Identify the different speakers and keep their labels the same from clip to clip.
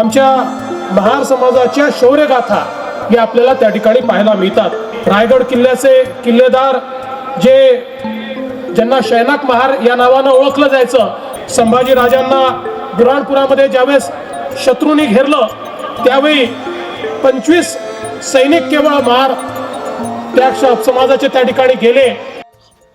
Speaker 1: आमच्या महार समाजाच्या शौर्यगाथा या आपल्याला त्या ठिकाणी पाहायला मिळतात. रायगड किल्ल्याचे किल्लेदार जे ज्यांना शैनाक महार या नावानं ओळखलं जायचं संभाजी राजांना बुराणपुरामध्ये ज्यावेळेस शत्रूंनी घेरलं त्यावेळी पंचवीस सैनिक केवळ महार त्या समाजाचे त्या ठिकाणी गेले.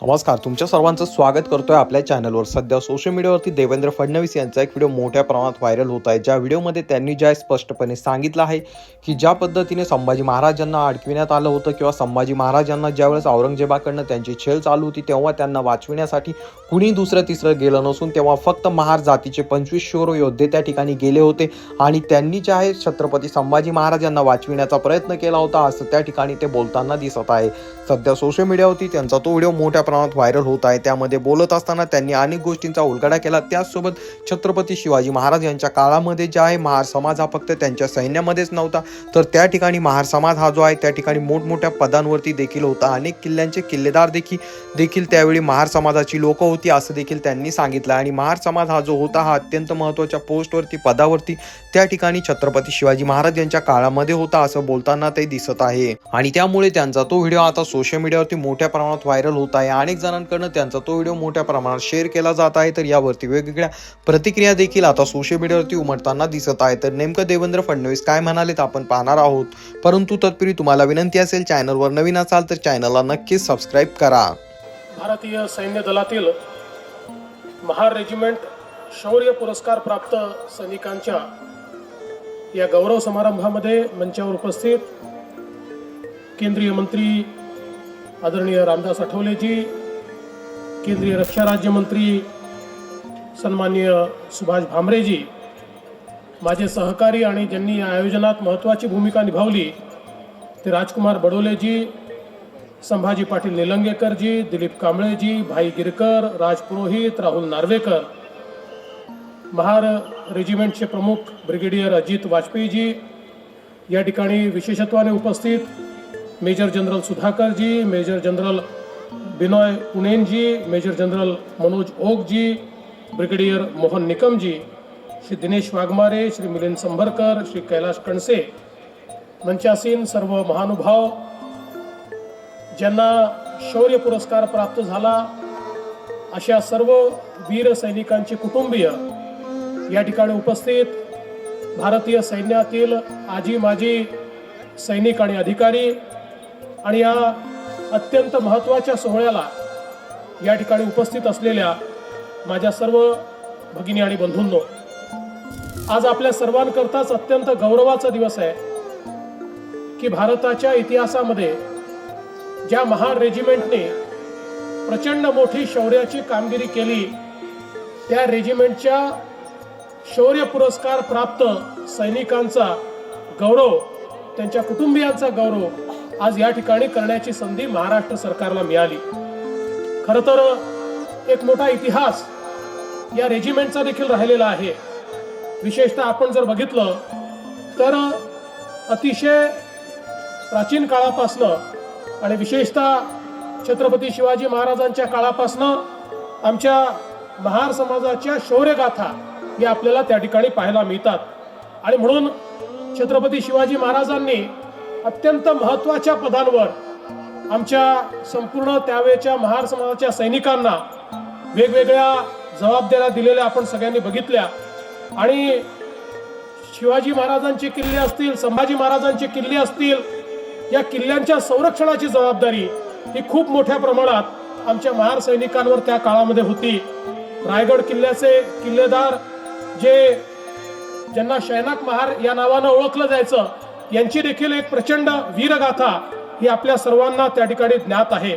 Speaker 2: नमस्कार तुमच्या सर्वांचं स्वागत करतोय आपल्या चॅनलवर. सध्या सोशल मीडियावरती देवेंद्र फडणवीस यांचा एक व्हिडिओ मोठ्या प्रमाणात व्हायरल होत आहे. ज्या व्हिडिओमध्ये त्यांनी ज्या स्पष्टपणे सांगितलं आहे की ज्या पद्धतीने संभाजी महाराजांना अडकविण्यात आलं होतं किंवा संभाजी महाराजांना ज्यावेळेस औरंगजेबाकडनं त्यांची छेल चालू होती तेव्हा त्यांना वाचविण्यासाठी कुणी दुसरं तिसरं गेलं नसून तेव्हा फक्त महार जातीचे पंचवीस शोर योद्धे त्या ठिकाणी गेले होते आणि त्यांनी जे आहे छत्रपती संभाजी महाराजांना वाचविण्याचा प्रयत्न केला होता असं त्या ठिकाणी ते बोलताना दिसत आहे. सध्या सोशल मीडियावरती त्यांचा तो व्हिडिओ मोठ्या प्रमाणात व्हायरल होत आहे. त्यामध्ये बोलत असताना त्यांनी अनेक गोष्टींचा उलगडा केला. त्याचसोबत छत्रपती शिवाजी महाराज यांच्या काळामध्ये जे आहे महार समाज हा फक्त त्यांच्या सैन्यामध्येच नव्हता. तर त्या ठिकाणी महार समाज हा जो आहे त्या ठिकाणी मोठमोठ्या पदांवरती देखील होता. अनेक किल्ल्यांचे किल्लेदार देखील देखील त्यावेळी महार समाजाची लोक होती असं देखील त्यांनी सांगितलं. आणि महार समाज हा जो होता हा अत्यंत महत्त्वाच्या पोस्टवरती पदावरती त्या ठिकाणी छत्रपती शिवाजी महाराज यांच्या काळामध्ये होता असं बोलताना ते दिसत आहे. आणि त्यामुळे त्यांचा तो व्हिडिओ आता सोशल मीडियावरती मोठ्या प्रमाणात व्हायरल होत आहे. अनेक जणांकडनं त्यांचा तो व्हिडिओ मोठ्या प्रमाणात शेअर केला जात आहे. तर यावरती वेगवेगळ्या प्रतिक्रिया देखील आता सोशल मीडियावरती उमटताना दिसत आहे. तर नेमकं देवेंद्र फडणवीस काय म्हणालेत आपण पाहणार आहोत. परंतु तत्पूर्वी तुम्हाला विनंती असेल चॅनलवर नवीन असाल तर चॅनलला नक्कीच सबस्क्राईब करा.
Speaker 1: भारतीय सैन्य दलातील महार रेजिमेंट शौर्य पुरस्कार प्राप्त सैनिकांच्या या गौरव समारंभामध्ये मंचावर उपस्थित केंद्रीय मंत्री आदरणीय रामदास आठवलेजी केंद्रीय रक्षा राज्यमंत्री सन्माननीय सुभाष भामरेजी माझे सहकारी आणि ज्यांनी या आयोजनात महत्त्वाची भूमिका निभावली ते राजकुमार बडोलेजी संभाजी पाटील निलंगेकरजी दिलीप कांबळेजी भाई गिरकर राज पुरोहित राहुल नार्वेकर महार रेजिमेंटचे प्रमुख ब्रिगेडियर अजित वाजपेयीजी या ठिकाणी विशेषत्वाने उपस्थित major general Sudhakarji major general Binoy पुणेनजी major general Manoj Okji brigadier Mohan Nikamji Shri Dinesh Waghmare Shri Milind Sambharkar Shri Kailash Kanse मंचासीन सर्व महानुभाव ज्यांना शौर्य पुरस्कार प्राप्त झाला अशा सर्व वीर सैनिकांचे कुटुंबीय या ठिकाणी उपस्थित भारतीय सैन्यातील आजी माजी सैनिक आणि अधिकारी आणि या अत्यंत महत्त्वाच्या सोहळ्याला या ठिकाणी उपस्थित असलेल्या माझ्या सर्व भगिनी आणि बंधूंनो आज आपल्या सर्वांकरताच अत्यंत गौरवाचा दिवस आहे की भारताच्या इतिहासामध्ये ज्या महान रेजिमेंटने प्रचंड मोठी शौर्याची कामगिरी केली त्या रेजिमेंटच्या शौर्य पुरस्कार प्राप्त सैनिकांचा गौरव त्यांच्या कुटुंबियांचा गौरव आज या ठिकाणी करण्याची संधी महाराष्ट्र सरकारला मिळाली. खरं तर एक मोठा इतिहास या रेजिमेंटचा देखील राहिलेला आहे. विशेषतः आपण जर बघितलं तर अतिशय प्राचीन काळापासनं आणि विशेषतः छत्रपती शिवाजी महाराजांच्या काळापासनं आमच्या महार समाजाच्या शौर्यगाथा या आपल्याला त्या ठिकाणी पाहायला मिळतात. आणि म्हणून छत्रपती शिवाजी महाराजांनी अत्यंत महत्त्वाच्या पदांवर आमच्या संपूर्ण त्यावेळच्या महार समाजाच्या सैनिकांना वेगवेगळ्या जबाबदाऱ्या दिलेल्या आपण सगळ्यांनी बघितल्या. आणि शिवाजी महाराजांचे किल्ले असतील संभाजी महाराजांचे किल्ले असतील या किल्ल्यांच्या संरक्षणाची जबाबदारी ही खूप मोठ्या प्रमाणात आमच्या महार सैनिकांवर त्या काळामध्ये होती. रायगड किल्ल्याचे किल्लेदार जे ज्यांना शैनाक महार या नावानं ओळखलं जायचं यांची देखील एक प्रचंड वीरगाथा ही आपल्या सर्वांना त्या ठिकाणी ज्ञात आहे.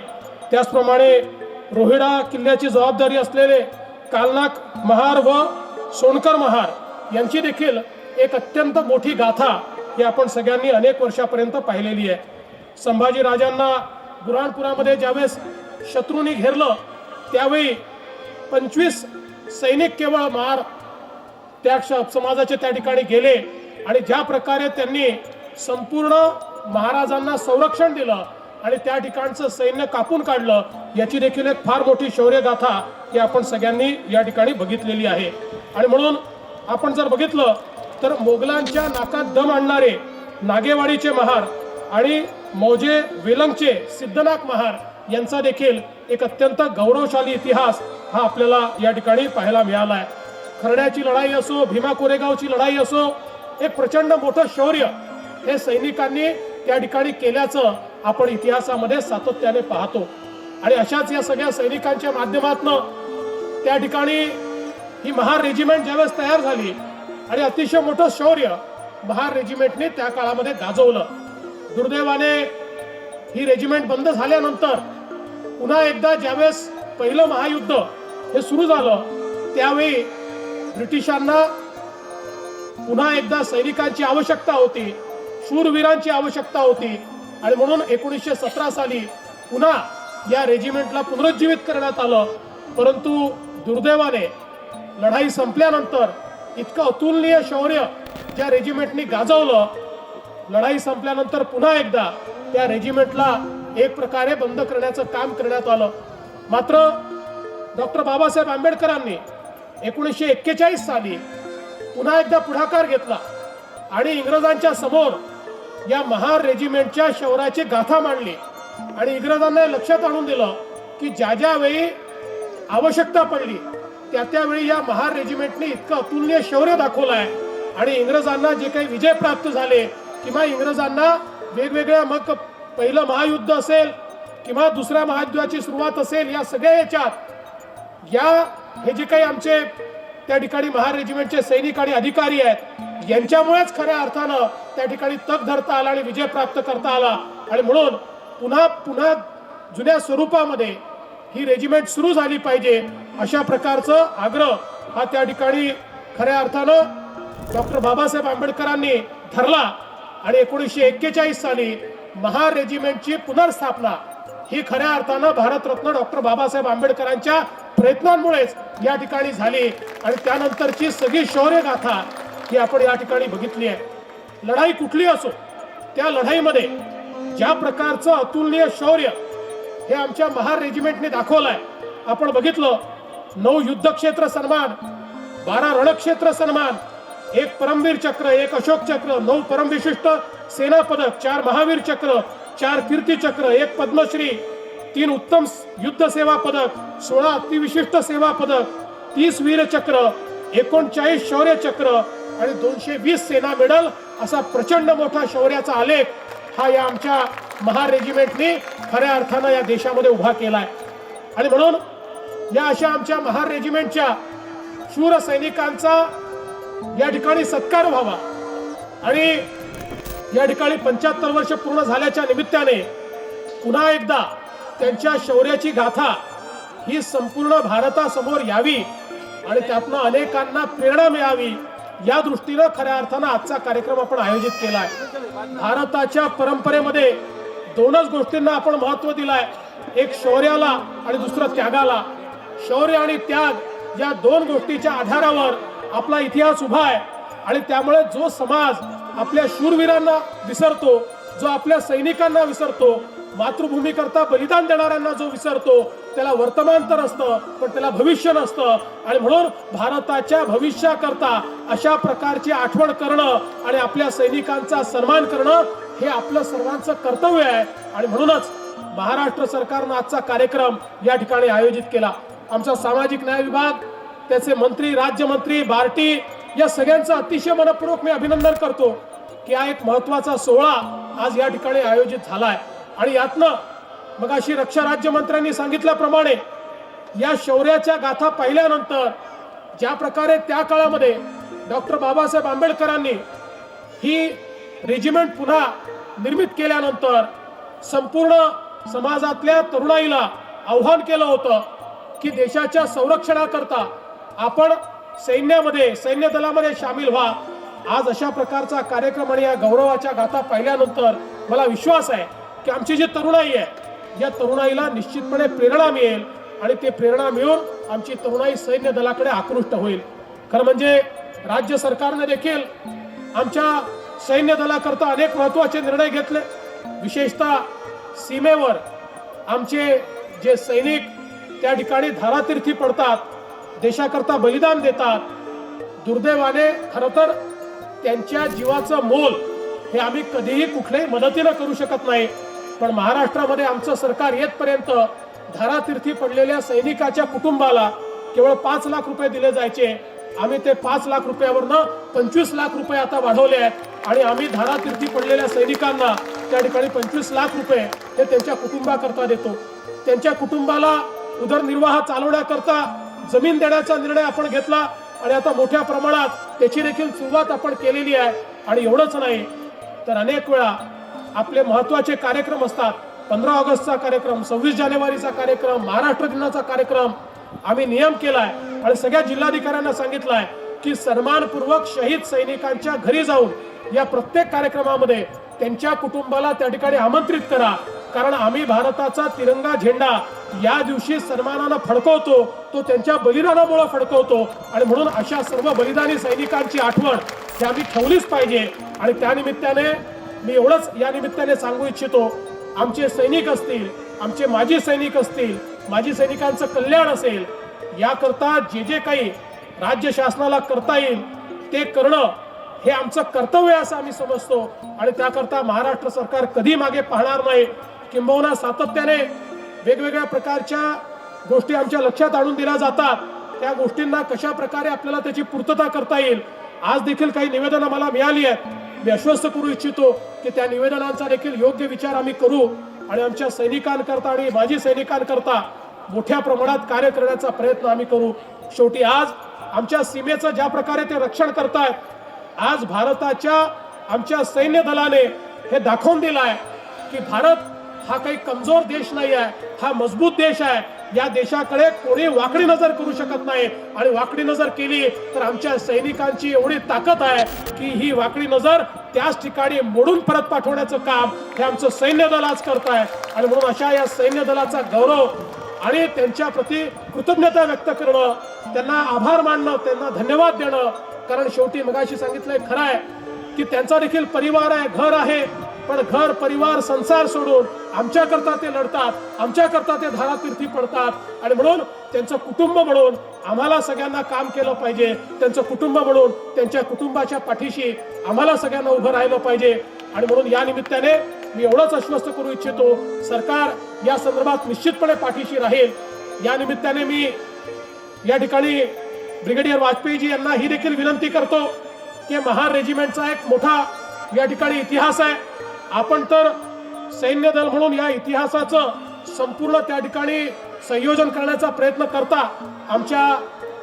Speaker 1: त्याचप्रमाणे रोहिडा किल्ल्याची जबाबदारी असलेले कालनाक महार व सोनकर महार यांची देखील एक अत्यंत मोठी गाथा ही आपण सगळ्यांनी अनेक वर्षापर्यंत पाहिलेली आहे. संभाजी राजांना बुरहाणपुरामध्ये ज्यावेळेस शत्रूंनी घेरलं त्यावेळी पंचवीस सैनिक केवळ महार त्या श- समाजाचे त्या ठिकाणी गेले आणि ज्या प्रकारे त्यांनी संपूर्ण महाराजांना संरक्षण दिलं आणि त्या ठिकाणचं सैन्य कापून काढलं याची देखील एक फार मोठी शौर्यगाथा ही आपण सगळ्यांनी या ठिकाणी बघितलेली आहे. आणि म्हणून आपण जर बघितलं तर मोगलांच्या नाकात दम आणणारे नागेवाडीचे महार आणि मौजे वेलंगचे सिद्धनाथ महार यांचा देखील एक अत्यंत गौरवशाली इतिहास हा आपल्याला या ठिकाणी पाहायला मिळाला आहे खरड्याची लढाई असो भीमा कोरेगावची लढाई असो एक प्रचंड मोठं शौर्य हे सैनिकांनी त्या ठिकाणी केल्याचं आपण इतिहासामध्ये सातत्याने पाहतो. आणि अशाच या सगळ्या सैनिकांच्या माध्यमातनं त्या ठिकाणी ही महार रेजिमेंट ज्यावेळेस तयार झाली आणि अतिशय मोठं शौर्य महार रेजिमेंटने त्या काळामध्ये गाजवलं. दुर्दैवाने ही रेजिमेंट बंद झाल्यानंतर पुन्हा एकदा ज्यावेळेस पहिलं महायुद्ध हे सुरू झालं त्यावेळी ब्रिटिशांना पुन्हा एकदा सैनिकांची आवश्यकता होती. शूरवीरांची आवश्यकता होती. आणि म्हणून एकोणीसशे सतरा साली पुन्हा या रेजिमेंटला पुनरुज्जीवित करण्यात आलं. परंतु दुर्दैवाने लढाई संपल्यानंतर इतकं अतुलनीय शौर्य ज्या रेजिमेंटनी गाजवलं. लढाई संपल्यानंतर पुन्हा एकदा त्या रेजिमेंटला एक प्रकारे बंद करण्याचं काम करण्यात आलं. मात्र डॉक्टर बाबासाहेब आंबेडकरांनी एकोणीसशे एक्केचाळीस साली पुन्हा एकदा पुढाकार घेतला. आणि इंग्रजांच्या समोर या महार रेजिमेंटच्या शौर्याची गाथा मांडली. आणि इंग्रजांना लक्षात आणून दिलं की ज्या ज्या वेळी आवश्यकता पडली त्या त्यावेळी या महार रेजिमेंटने इतकं अतुलनीय शौर्य दाखवलं आहे आणि इंग्रजांना जे काही विजय प्राप्त झाले किंवा इंग्रजांना वेगवेगळ्या मग पहिलं महायुद्ध असेल किंवा दुसऱ्या महायुद्धाची सुरुवात असेल या सगळ्या याच्यात या हे जे काही आमचे त्या ठिकाणी महार रेजिमेंटचे सैनिक आणि अधिकारी आहेत. यांच्यामुळेच खऱ्या अर्थानं त्या ठिकाणी तग धरता आला आणि विजय प्राप्त करता आला. आणि म्हणून पुन्हा पुन्हा जुन्या स्वरूपामध्ये ही रेजिमेंट सुरू झाली पाहिजे अशा प्रकारचं आग्रह हा त्या ठिकाणी खऱ्या अर्थानं डॉक्टर बाबासाहेब आंबेडकरांनी धरला. आणि एकोणीसशे एक्केचाळीस साली महार रेजिमेंटची पुनर्स्थापना ही खऱ्या अर्थानं भारतरत्न डॉक्टर बाबासाहेब आंबेडकरांच्या प्रयत्नांमुळेच या ठिकाणी झाली. आणि त्यानंतरची सगळी शौर्य गाथा ही आपण या ठिकाणी बघितली आहे. लढाई कुठली असो त्या लढाईमध्ये ज्या प्रकारचं अतुलनीय शौर्य हे आमच्या महार रेजिमेंटने दाखवलंय आपण बघितलं नऊ युद्ध क्षेत्र सन्मान बारा रणक्षेत्र सन्मान एक परमवीर चक्र एक अशोक चक्र नऊ परमविशिष्ट सेना पदक चार महावीर चक्र चार कीर्ती चक्र एक पद्मश्री तीन उत्तम युद्ध सेवा पदक सोळा अतिविशिष्ट सेवा पदक तीस वीरचक्र एकोणचाळीस शौर्य चक्र आणि दोनशे वीस सेना मेडल असा प्रचंड मोठा शौर्याचा आलेख हा या आमच्या महार रेजिमेंटने खऱ्या अर्थानं या देशामध्ये उभा केला आहे आणि म्हणून या अशा आमच्या महार रेजिमेंटच्या शूर सैनिकांचा या ठिकाणी सत्कार व्हावा आणि या ठिकाणी पंच्याहत्तर वर्ष पूर्ण झाल्याच्या निमित्ताने पुन्हा एकदा त्यांच्या शौर्याची गाथा ही संपूर्ण भारतासमोर यावी आणि त्यातनं अनेकांना प्रेरणा मिळावी या दृष्टीनं खऱ्या अर्थानं आजचा कार्यक्रम आपण आयोजित केला आहे भारताच्या परंपरेमध्ये दोनच गोष्टींना आपण महत्त्व दिलाय. एक शौर्याला आणि दुसरं त्यागाला. शौर्य आणि त्याग या दोन गोष्टीच्या आधारावर आपला इतिहास उभा आहे आणि त्यामुळे जो समाज आपल्या शूरवीरांना विसरतो जो आपल्या सैनिकांना विसरतो मातृभूमी करता बलिदान देणाऱ्यांना जो विसरतो त्याला वर्तमान तर असतं पण त्याला भविष्य नसतं. आणि म्हणून भारताच्या भविष्याकरता अशा प्रकारची आठवण करणं आणि आपल्या सैनिकांचा सन्मान करणं हे आपलं सर्वांचं कर्तव्य आहे. आणि म्हणूनच महाराष्ट्र सरकारनं आजचा कार्यक्रम या ठिकाणी आयोजित केला. आमचा सामाजिक न्याय विभाग त्याचे मंत्री राज्यमंत्री बार्टी या सगळ्यांचं अतिशय मनपूर्वक मी अभिनंदन करतो की हा एक महत्त्वाचा सोहळा आज या ठिकाणी आयोजित झाला आहे. आणि यातनं मग अशी रक्षा राज्यमंत्र्यांनी सांगितल्याप्रमाणे या शौर्याच्या गाथा पाहिल्यानंतर ज्या प्रकारे त्या काळामध्ये डॉक्टर बाबासाहेब आंबेडकरांनी ही रेजिमेंट पुन्हा निर्मित केल्यानंतर संपूर्ण समाजातल्या तरुणाईला आव्हान केलं होतं की देशाच्या संरक्षणाकरता आपण सैन्यामध्ये सैन्य दलामध्ये सामील व्हा. आज अशा प्रकारचा कार्यक्रम आणि या गौरवाच्या गाथा पाहिल्यानंतर मला विश्वास आहे की आमची जी तरुणाई आहे या तरुणाईला निश्चितपणे प्रेरणा मिळेल आणि ते प्रेरणा मिळून आमची तरुणाई सैन्य दलाकडे आकृष्ट होईल. खरं म्हणजे राज्य सरकारने देखील आमच्या सैन्य दलाकरता अनेक महत्त्वाचे निर्णय घेतले. विशेषतः सीमेवर आमचे जे सैनिक त्या ठिकाणी धारातीर्थी पडतात देशाकरता बलिदान देतात दुर्दैवाने खरं तर त्यांच्या जीवाचं मोल हे आम्ही कधीही कुठल्याही मदतीनं करू शकत नाही. पण महाराष्ट्रामध्ये आमचं सरकार येतपर्यंत धारातीर्थी पडलेल्या सैनिकाच्या कुटुंबाला केवळ पाच लाख रुपये दिले जायचे. आम्ही ते पाच लाख रुपयावरनं पंचवीस लाख रुपये आता वाढवले आहेत. आणि आम्ही धारातीर्थी पडलेल्या सैनिकांना त्या ठिकाणी पंचवीस लाख रुपये हे त्यांच्या कुटुंबाकरता देतो. त्यांच्या कुटुंबाला उदरनिर्वाह चालवण्याकरता जमीन देण्याचा निर्णय आपण घेतला आणि आता मोठ्या प्रमाणात त्याची देखील सुरुवात आपण केलेली आहे. आणि एवढंच नाही तर अनेक वेळा आपले महत्त्वाचे कार्यक्रम असतात. पंधरा ऑगस्टचा कार्यक्रम सव्वीस जानेवारीचा कार्यक्रम महाराष्ट्र दिनाचा कार्यक्रम आम्ही नियम केलाय आणि सगळ्या जिल्हाधिकाऱ्यांना सांगितलंय की सन्मानपूर्वक शहीद सैनिकांच्या घरी जाऊन या प्रत्येक कार्यक्रमामध्ये त्यांच्या कुटुंबाला त्या ठिकाणी आमंत्रित करा. कारण आम्ही भारताचा तिरंगा झेंडा या दिवशी सन्मानानं फडकवतो तो त्यांच्या बलिदानामुळे फडकवतो आणि म्हणून अशा सर्व बलिदानी सैनिकांची आठवण ही आम्ही ठेवलीच पाहिजे आणि त्या निमित्ताने मी एवढंच या निमित्ताने सांगू इच्छितो आमचे सैनिक असतील आमचे माजी सैनिक असतील माजी सैनिकांचं कल्याण असेल याकरता जे जे काही राज्य शासनाला करता येईल ते करणं हे आमचं कर्तव्य असं आम्ही समजतो. आणि त्याकरता महाराष्ट्र सरकार कधी मागे पाहणार नाही किंबहुना सातत्याने वेगवेगळ्या प्रकारच्या गोष्टी आमच्या लक्षात आणून दिल्या जातात. त्या गोष्टींना कशा प्रकारे आपल्याला त्याची पूर्तता करता येईल आज देखील काही निवेदनं मला मिळाली आहेत. मी आश्वस्त करू इच्छितो की त्या निवेदनांचा देखील योग्य विचार आम्ही करू आणि आमच्या सैनिकांकरता आणि माजी सैनिकांकरता मोठ्या प्रमाणात कार्य करण्याचा प्रयत्न आम्ही करू. शेवटी आज आमच्या सीमेचं ज्या प्रकारे ते रक्षण करतायत आज भारताच्या आमच्या सैन्य दलाने हे दाखवून दिलं आहे की भारत हा काही कमजोर देश नाही आहे हा मजबूत देश आहे. या देशाकडे कोणी वाकडी नजर करू शकत नाही. आणि वाकडी नजर केली तर आमच्या सैनिकांची एवढी ताकद आहे की ही वाकडी नजर त्याच ठिकाणी मोडून परत पाठवण्याचं काम हे आमचं सैन्य दल आज करत आहे आणि म्हणून अशा या सैन्य दलाचा गौरव आणि त्यांच्या प्रती कृतज्ञता व्यक्त करणं त्यांना आभार मानणं त्यांना धन्यवाद देणं कारण शेवटी मगाशी सांगितलंय खरं आहे की त्यांचा देखील परिवार आहे घर आहे. पण घर परिवार संसार सोडून आमच्याकरता ते लढतात आमच्याकरता ते धारातीर्थी पडतात. आणि म्हणून त्यांचं कुटुंब म्हणून आम्हाला सगळ्यांना काम केलं पाहिजे. त्यांचं कुटुंब म्हणून त्यांच्या कुटुंबाच्या पाठीशी आम्हाला सगळ्यांना उभं राहिलं पाहिजे. आणि म्हणून या निमित्ताने मी एवढंच आश्वस्त करू इच्छितो सरकार या संदर्भात निश्चितपणे पाठीशी राहील. या निमित्ताने मी या ठिकाणी ब्रिगेडियर वाजपेयीजी यांना ही देखील विनंती करतो की महार रेजिमेंटचा एक मोठा या ठिकाणी इतिहास आहे. आपण तर सैन्य दल म्हणून या इतिहासाचं संपूर्ण त्या ठिकाणी संयोजन करण्याचा प्रयत्न करता आमच्या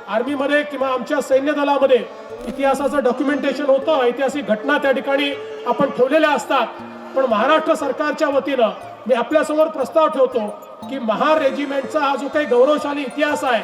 Speaker 1: आर्मीमध्ये किंवा आमच्या सैन्य दलामध्ये इतिहासाचं डॉक्युमेंटेशन होतं ऐतिहासिक घटना त्या ठिकाणी आपण ठेवलेल्या असतात. पण महाराष्ट्र सरकारच्या वतीनं मी आपल्यासमोर प्रस्ताव ठेवतो की महार रेजिमेंटचा हा जो काही गौरवशाली इतिहास आहे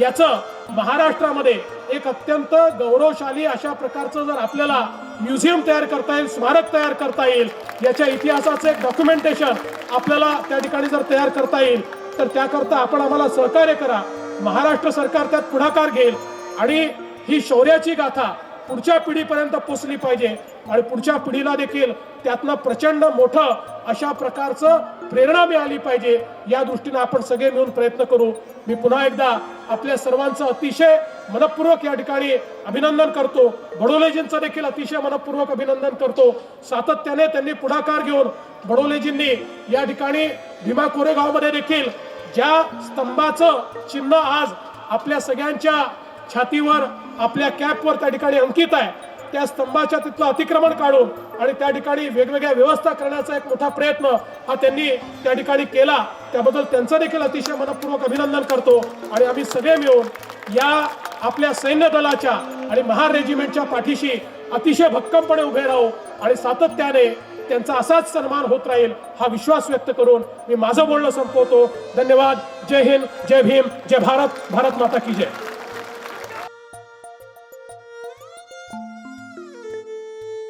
Speaker 1: याचं महाराष्ट्रामध्ये एक अत्यंत गौरवशाली अशा प्रकारचं जर आपल्याला म्युझियम तयार करता येईल स्मारक तयार करता येईल. याच्या इतिहासाचं एक डॉक्युमेंटेशन आपल्याला त्या ठिकाणी जर तयार करता येईल तर त्याकरता आपण आम्हाला सहकार्य करा. महाराष्ट्र सरकार त्यात पुढाकार घेईल आणि ही शौर्याची गाथा पुढच्या पिढीपर्यंत पोचली पाहिजे आणि पुढच्या पिढीला देखील त्यातनं प्रचंड मोठं अशा प्रकारचं प्रेरणा मिळाली पाहिजे. या दृष्टीने आपण सगळे मिळून प्रयत्न करू. मी पुन्हा एकदा आपल्या सर्वांचं अतिशय मनपूर्वक या ठिकाणी अभिनंदन करतो. बडोलेजींचं देखील अतिशय मनपूर्वक अभिनंदन करतो. सातत्याने त्यांनी पुढाकार घेऊन बडोलेजींनी या ठिकाणी भीमा कोरेगावमध्ये देखील ज्या स्तंभाचं चिन्ह आज आपल्या सगळ्यांच्या छातीवर आपल्या कॅपवर त्या ठिकाणी अंकित आहे. त्या स्तंभाच्या तिथलं अतिक्रमण काढून आणि त्या ठिकाणी वेगवेगळ्या व्यवस्था करण्याचा एक मोठा प्रयत्न हा त्यांनी त्या ठिकाणी केला. त्याबद्दल त्यांचं देखील अतिशय मनपूर्वक अभिनंदन करतो. आणि आम्ही सगळे मिळून या आपल्या सैन्य दलाच्या आणि महार रेजिमेंटच्या पाठीशी अतिशय भक्कमपणे उभे राहू आणि सातत्याने त्यांचा असाच सन्मान होत राहील हा विश्वास व्यक्त करून मी माझं बोलणं संपवतो. धन्यवाद. जय हिंद. जय भीम. जय भारत. भारत माता की जय.